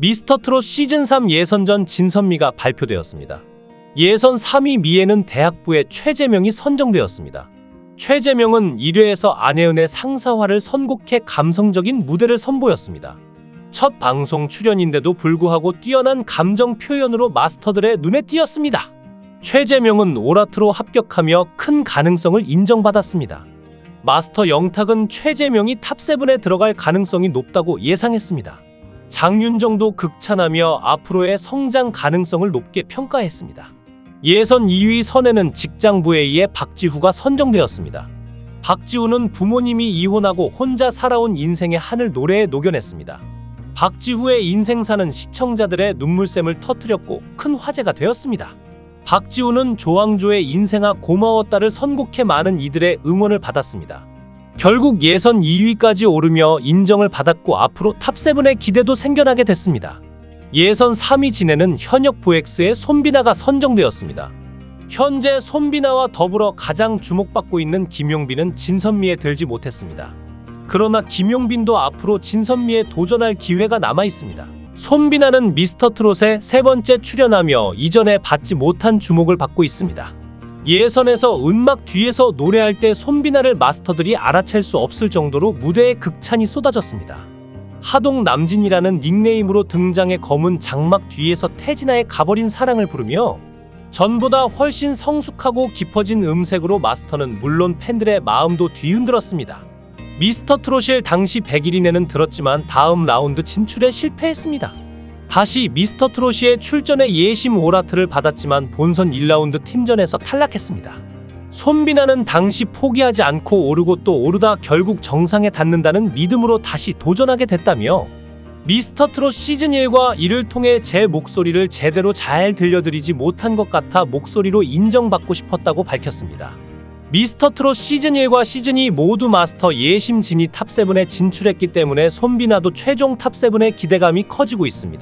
미스터트롯 시즌3 예선전 진선미가 발표되었습니다. 예선 3위 미에는 대학부의 최재명이 선정되었습니다. 최재명은 1회에서 안혜은의 상사화를 선곡해 감성적인 무대를 선보였습니다. 첫 방송 출연인데도 불구하고 뛰어난 감정 표현으로 마스터들의 눈에 띄었습니다. 최재명은 오라트로 합격하며 큰 가능성을 인정받았습니다. 마스터 영탁은 최재명이 탑7에 들어갈 가능성이 높다고 예상했습니다. 장윤정도 극찬하며 앞으로의 성장 가능성을 높게 평가했습니다. 예선 2위 선에는 직장부에 의해 박지후가 선정되었습니다. 박지후는 부모님이 이혼하고 혼자 살아온 인생의 한을 노래에 녹여냈습니다. 박지후의 인생사는 시청자들의 눈물샘을 터뜨렸고 큰 화제가 되었습니다. 박지우는 조항조의 인생아 고마웠다를 선곡해 많은 이들의 응원을 받았습니다. 결국 예선 2위까지 오르며 인정을 받았고 앞으로 탑7의 기대도 생겨나게 됐습니다. 예선 3위 진에는 현역 보엑스의 손비나가 선정되었습니다. 현재 손비나와 더불어 가장 주목받고 있는 김용빈은 진선미에 들지 못했습니다. 그러나 김용빈도 앞으로 진선미에 도전할 기회가 남아 있습니다. 손비나는 미스터 트롯에 세 번째 출연하며 이전에 받지 못한 주목을 받고 있습니다. 예선에서 음악 뒤에서 노래할 때 손비나를 마스터들이 알아챌 수 없을 정도로 무대에 극찬이 쏟아졌습니다. 하동 남진이라는 닉네임으로 등장해 검은 장막 뒤에서 태진아의 가버린 사랑을 부르며 전보다 훨씬 성숙하고 깊어진 음색으로 마스터는 물론 팬들의 마음도 뒤흔들었습니다. 미스터 트롯일 당시 100일이내는 들었지만 다음 라운드 진출에 실패했습니다. 다시 미스터 트롯시에 출전해 예심 오라트를 받았지만 본선 1라운드 팀전에서 탈락했습니다. 손비나는 당시 포기하지 않고 오르고 또 오르다 결국 정상에 닿는다는 믿음으로 다시 도전하게 됐다며 미스터 트롯 시즌 1과 이를 통해 제 목소리를 제대로 잘 들려드리지 못한 것 같아 목소리로 인정받고 싶었다고 밝혔습니다. 미스터 트롯 시즌 1과 시즌 2 모두 마스터 예심 진이 탑7에 진출했기 때문에 손비나도 최종 탑7의 기대감이 커지고 있습니다.